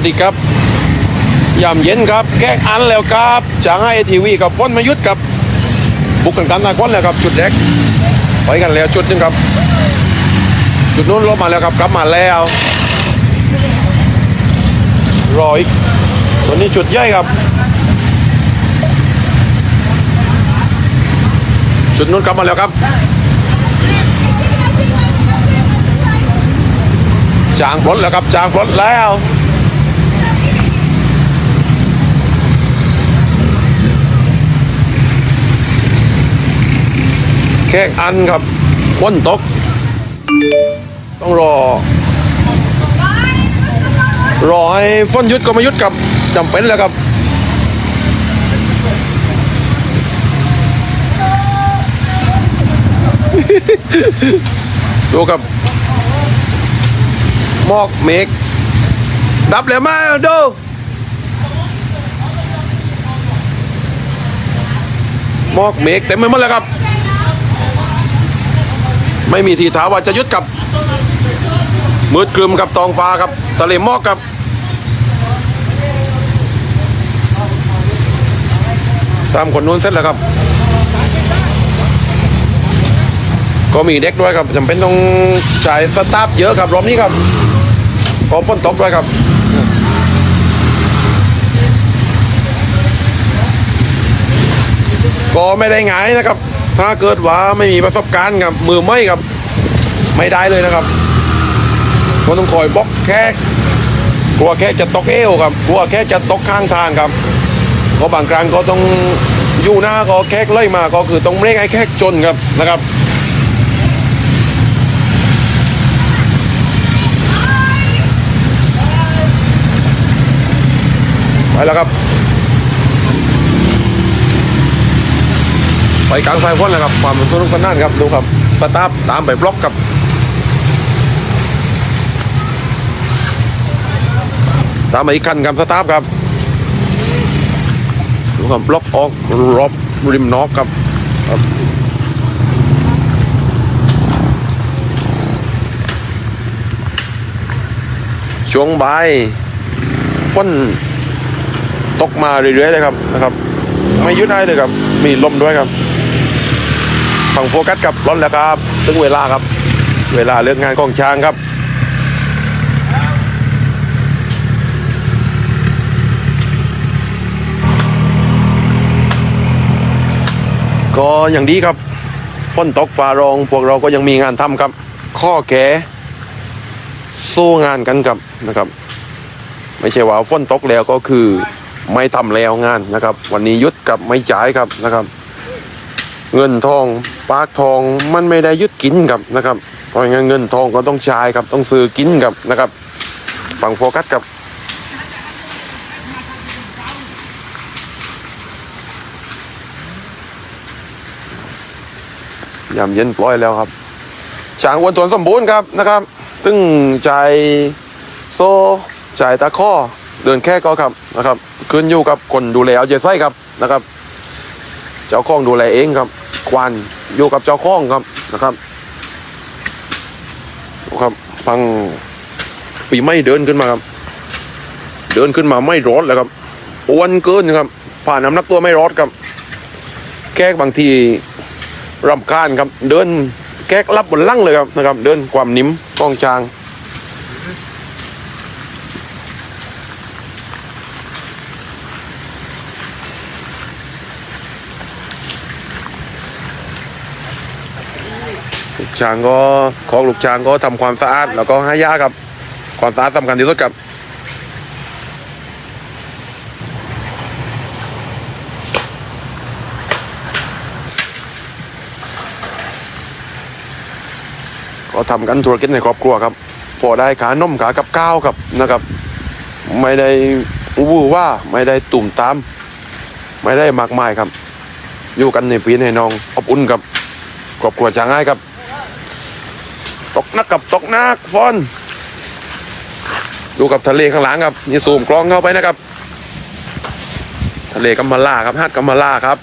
วัสดีครับยามเย็นครับ แก้อันแล้วครับจางให้ทีวีกับพ้นมายุทธกับ บุกกันกันนาควันแล้วครับ จุดแรกไปกันแล้วจุดนึงครับ จุดนู้นลบมาแล้วครับกลับมาแล้วรออีกตัวนี้จุดใหญ่ครับ จุดนู้นกลับมาแล้วครับจางพลดแล้วครับจางพลดแล้ว แค่อันครับพ้นตก ต้องรอ รอให้ฝนหยุดก็ไม่หยุดครับจำเป็นแล้วครับดูครับมอกเมฆดับแล้วมาดูมอกเมฆเต็มไปหมดแล้วครับ ไม่มีทีท่าว่าจะยุดกับ มืดครึมกับตองฟ้าครับทะเลหมอกครับสามคนนู้นเสร็จแล้วครับ ก็มีเด็กด้วยครับจำเป็นต้องใช้สตาฟเยอะครับรอบนี้ครับก็ฝนตกด้วยครับก็ไม่ได้ง่ายนะครับ ถ้าเกิดว่าไม่มีประสบการณ์ครับมือไม่ครับไม่ได้เลยนะครับก็ต้องคอยบล็อกแค่กลัวแค่จะตกเอวครับกลัวแค่จะตกข้างทางครับก็บางครั้งก็ต้องอยู่หน้าก็แค่เลยมาก็คือต้องเร่งให้แค่จนครับนะครับไปแล้วครับ ไปกลางสายพ้นแล้วครับความสนุกสนานครับดูครับสตาฟตามไปบล็อกครับตามมาอีกคันครับสตาฟครับดูครับบล็อกออกรอบริมนอกครับช่วงบ่ายฝนตกมาเรื่อยๆเลยครับนะครับ ไม่ยุดได้เลยครับ มีลมด้วยครับ ฝั่งโฟกัสกับร้อนแล้วครับถึงเวลาครับ เวลาเลิกงานของช้างครับก็อย่างดีครับฝนตกฟ้าร้อง พวกเราก็ยังมีงานทำครับ ข้อแก่สู้งานกันครับนะครับ ไม่ใช่ว่าฝนตกแล้วก็คือไม่ทำแล้วงานนะครับ วันนี้ยุดกับไม่จ่ายครับนะครับ เงินทองปากทองมันไม่ได้ยึดกินครับนะครับ เพราะงั้นเงินทองก็ต้องใช้ครับต้องซื้อกินครับนะครับฟังโฟกัสครับยามเย็นปล่อยแล้วครับช้างอ้วนตัวสมบูรณ์ครับนะครับซึ่งใจโซ่จ่ายตะข้อเดินแค่ก็ครับนะครับขึ้นอยู่กับคนดูแลเอาใจใส่ครับนะครับ เจ้าของดูแลเองครับ ควันอยู่กับเจ้าของครับนะครับครับพังปีไม่เดินขึ้นมาครับ เดินขึ้นมาไม่ร้อดเลยครับอ้วนเกินครับ ผ่านน้ำหนักตัวไม่ร้อดครับ แก้บางทีรำคาญครับ เดินแก๊กรับ บนลั่งเลยครับนะครับ เดินความนิ่มกองจาง ช้างก็ของลูกช้างก็ทำความสะอาด แล้วก็ให้ยาครับ ความสะอาดสำคัญที่สุดครับก็ทำกันธุรกิจในครอบครัวครับ พอได้ขานมขากับข้าวครับนะครับ ไม่ได้อู้วว่าไม่ได้ตุ่มตาม ไม่ได้มากมายครับ อยู่กันในปีในน้องอบอุ่นครับครอบครัวช้างง่ายครับ ตกนักกับตกนักฟอน ดูกับทะเลข้างหลังครับนี่ซูมกล้องเข้าไปนะครับ ทะเลกัมมาลาครับหาดกัมมาลาครับ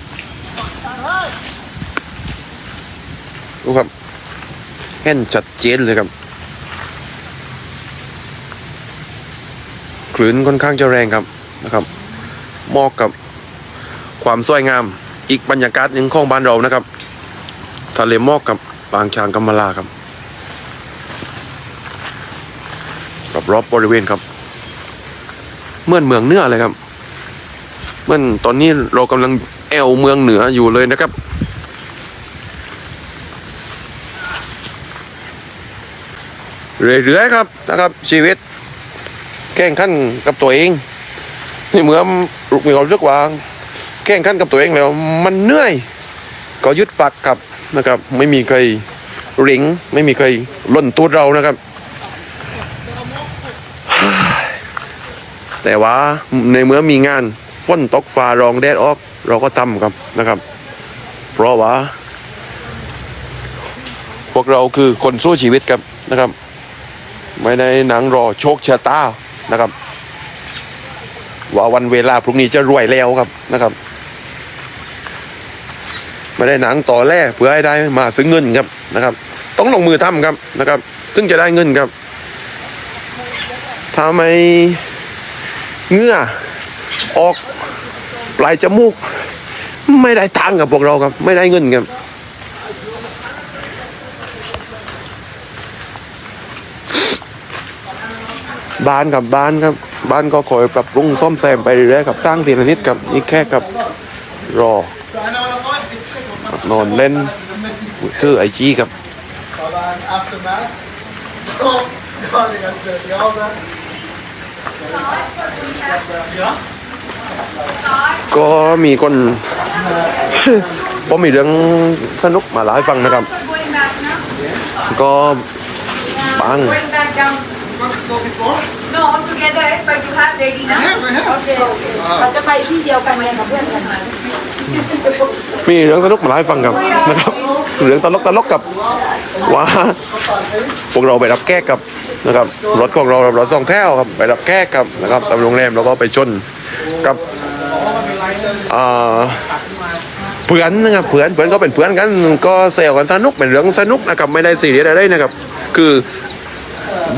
ดูครับเห็นชัดเจนเลยครับคลื่นค่อนข้างจะแรงครับนะครับเหมอกกับความสวยงามอีกบรรยากาศหนึ่งของบ้านเรานะครับ ทะเลหมอกกับปางช้างกัมมาลาครับ รอบบริเวณครับเหมื่อนเมืองเหนือเลยครับเหมื่อนตอนนี้เรากำลังแอวเมืองเหนืออยู่เลยนะครับ เรื่อยๆครับนะครับ ชีวิตแข่งขันกับตัวเองนี่เมื่อมีความรู้สึกว่าแข่งขันกับตัวเองแล้ว มันเหนื่อย ก็ยุดปักครับนะครับ ไม่มีใครริงไม่มีใครล่นตูดเรานะครับ แต่ว่าในเมื่อมีงานฝนตกฟ้ารองแดดออก เราก็ทำครับนะครับ เพราะว่า พวกเราคือคนสู้ชีวิตครับนะครับ ไม่ได้หนังรอโชคชะตานะครับ ว่าวันเวลาพรุ่งนี้จะรวยแล้วครับนะครับไม่ได้หนังต่อแร่เพื่อให้ได้มาซื้อเงินครับนะครับ ต้องลงมือทำครับนะครับ ซึ่งจะได้เงินครับถ้าไม่ เงื่อออกปลายจมูก ไม่ได้ตังกับพวกเราครับ ไม่ได้เงินครับบ้านกับบ้านครับ บ้านก็คอยปรับปรุงซ่อมแซมไปเรื่อยๆครับสร้างทีละนิดครับนี่แค่กับรอนอนเล่นชื่อไอจีครับ ก็มีคนผมมีเรื่องสนุกมาเล่าให้ฟังนะครับ Going back now? ก็ปัง Going back down? want to go before No, together, but you have ready now? I have I have Okay, okay. เราจะไปที่เดียวกันไหมกับเพื่อนกันไหมมีเรื่องสนุกมาเล่าให้ฟังครับนะครับ เรื่องตลกตลกกับว่าพวกเราไปรับแก้กับ นะครับรถของเรารถสองแถวครับไปรับแขก้กับนะครับตามโรงแรมแล้วก็ไปชนกับอ่าเพื่อนนะครับเพื่อนเพื่อนก็เป็นเพื่อนกันก็เซลกันสนุกเป็นเรื่องสนุกนะครับไม่ได้ซีเรียสอะไรนะครับ คือ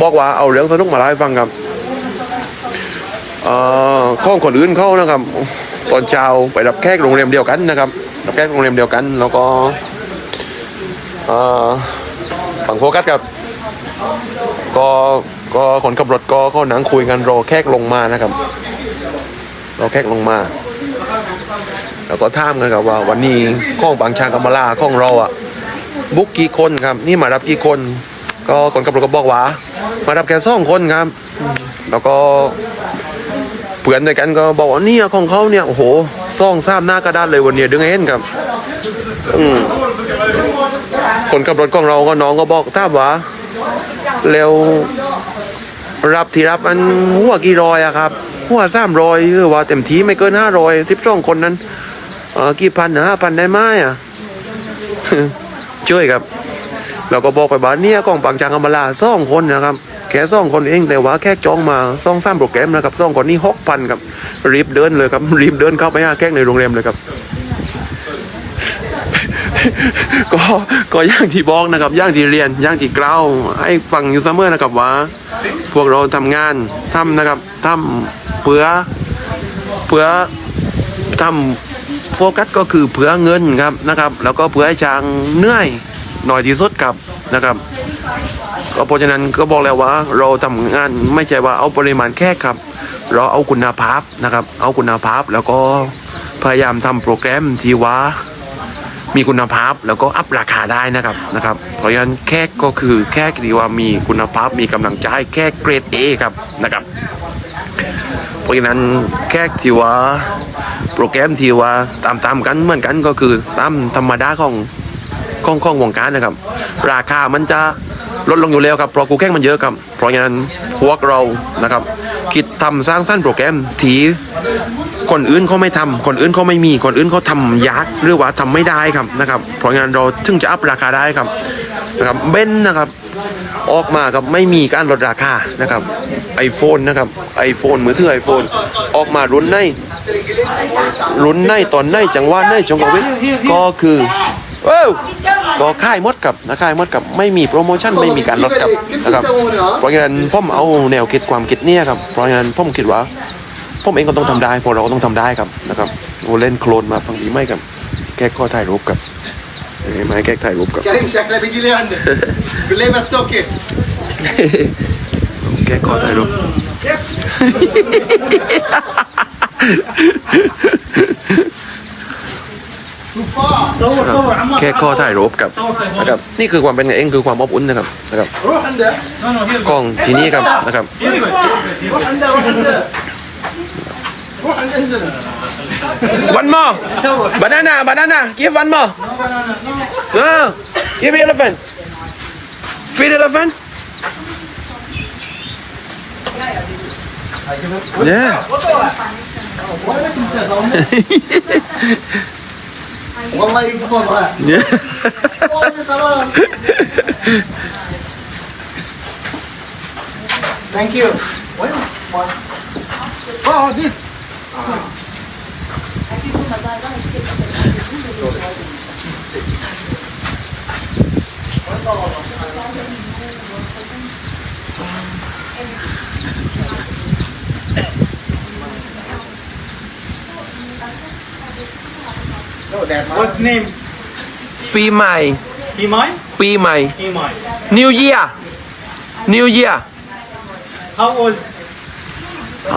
บอกว่าเอาเรื่องสนุกมาเล่าให้ฟังครับเอ่อข้องคนอื่นเขานะครับ ตอนเช้าไปรับแขกโรงแรมเดียวกันนะครับรับแขกโรงแรมเดียวกัน แล้วก็เอ่อฝั่งโฟกัสกับ ก็ก็คนขับรถก็เขานั่งคุยกันรอแขกลงมานะครับรอแขกลงมา แล้วก็ถามกันครับว่า วันนี้ข้องบางชางกัมมาลาข้องเราอะบุ๊กกี่คนครับ นี่มารับกี่คน ก็คนขับรถก็บอกว่า มารับแค่สองคนครับ แล้วก็เพื่อนด้วยกันก็บอกว่าเนี่ยของเขาเนี่ยโอ้โหซ่องซ้ำหน้ากระดานเลยวันนี้ดึงเห็นครับ อืมคนขับรถของเราก็น้องก็บอกทราบว่า แล้วรับที่รับอันหัวกี่รอยอะครับหัวสามรอยหรือว่าเต็มทีไม่เกินห้ารอยสิบสองคนนั้นเออกี่พันห้าพันได้ไหมอะช่วยครับเราก็บอกไปบ้านเนี่ยกองปังจางอมราสองคนนะครับแค่สองคนเองแต่ว่าแค่จองมาสองสามโปรแกรมนะครับสองคนนี้หกพันครับรีบเดินเลยครับรีบเดินเข้าไปหาแขกในโรงแรมเลยครับ ก็ก็อย่างที่บอกนะครับอย่างที่เรียนอย่างที่กล่าวให้ฟังอยู่เสมอนะครับว่า พวกเราทำงานทำนะครับทำเพื่อเพื่อทำโฟกัสก็คือเพื่อเงินครับนะครับ แล้วก็เพื่อให้ช้างเหนื่อยหน่อยที่สุดครับนะครับก็เพราะฉะนั้นก็บอกแล้วว่า เราทำงานไม่ใช่ว่าเอาปริมาณแค่ครับ เราเอาคุณภาพนะครับ เอาคุณภาพแล้วก็พยายามทำโปรแกรมที่ว่า มีคุณภาพแล้วก็อัพราคาได้นะครับนะครับ เพราะฉะนั้นแค่ก็คือแค่ที่ว่ามีคุณภาพมีกำลังใจแค่เกรด A ครับนะครับ เพราะฉะนั้นแค่ที่ว่าโปรแกรมที่ว่าตามตามกันเหมือนกันก็คือตามธรรมดาของของของวงการนะครับ ราคามันจะ ลดลงอยู่แล้วครับเพราะกูแข่งมันเยอะครับ เพราะฉะนั้นพวกเรานะครับ คิดทำสร้างสรรค์โปรแกรมทีคนอื่นเขาไม่ทำคนอื่นเขาไม่มี คนอื่นเขาทำยากหรือว่าทำไม่ได้ครับนะครับ เพราะงั้นเราถึงจะอัพราคาได้ครับนะครับเบนนะครับออกมากับไม่มีการลดราคานะครับ iPhone นะครับ iPhone มือถือ iPhone ออกมารุ่นในรุ่นในตอนในจังหวะในจังกวิทก็คือ ว้าก็ค่ายมดกับนะค่ายมดกับไม่มีโปรโมชั่นไม่มีการลดกับนะครับเพราะฉะนั้นพ่อมเอาแนวคิดความคิดเนี่ยครับเพราะฉะนั้นพ่อมคิดว่าพ่อมเองก็ต้องทำได้พวกเราก็ต้องทำได้ครับนะครับโอเล่นโคลนมาฟังดีไหมครับแก้ข้อถ่ายรูปกับไม้แก้ถ่ายรูปกับแก้ข้อถ่ายรูป แค่ข้อถ่ายรบปกับนะครับนี่คือความเป็นเองคือความอบอุ่นนะครับนะครับกล้องที่นี่ครับนะครับวันมอบานานาบานานา give one more no give me elephant feed elephant yeah Vallahi yapamam ha. Abi tamam. Thank you. Well, well. Oh, this. Thank you. What's name? ปีใหม่ปีใหม่ปีใหม่ New Year New Year How old?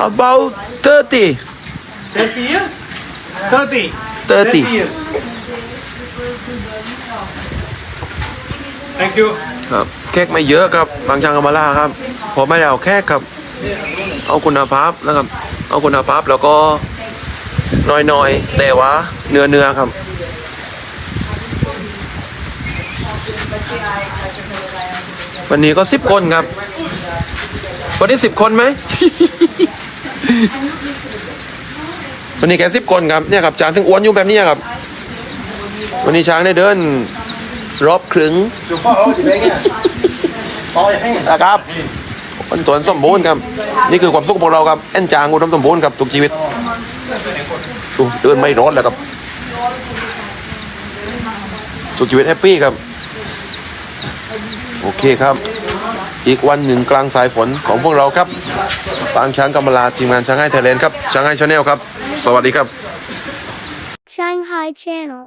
about thirty Thirty years Thirty Thirty years Thank you. ครับแค่ไม่เยอะครับบางจางกามาล่าครับผมไม่ได้เอาแค่ครับ เอาคุณภาพนะครับเอาคุณภาพแล้วก็ น้อยๆ แต่ว่าเนื้อเนื้อครับ วันนี้ก็สิบคนครับ วันนี้สิบคนไหม วันนี้แค่สิบคนครับเนี่ยครับจานถึงอ้วนอยู่แบบนี้ครับ วันนี้ช้างได้เดิน รอบครึ่งนะครับมันสวนสมบูรณ์ครับ นี่คือความสุขของเราครับแอนจางอุดมสมบูรณ์ครับทุกชีวิต ดูเดินไม่ร้อนแล้วครับสุขชีวิตแฮปปี้ครับ โอเคครับ อีกวันหนึ่งกลางสายฝนของพวกเราครับปางช้างกำมะลาทีมงานช้างให้ไทยแลนด์ครับช้างให้ชาแนลครับ สวัสดีครับ Shanghai Channel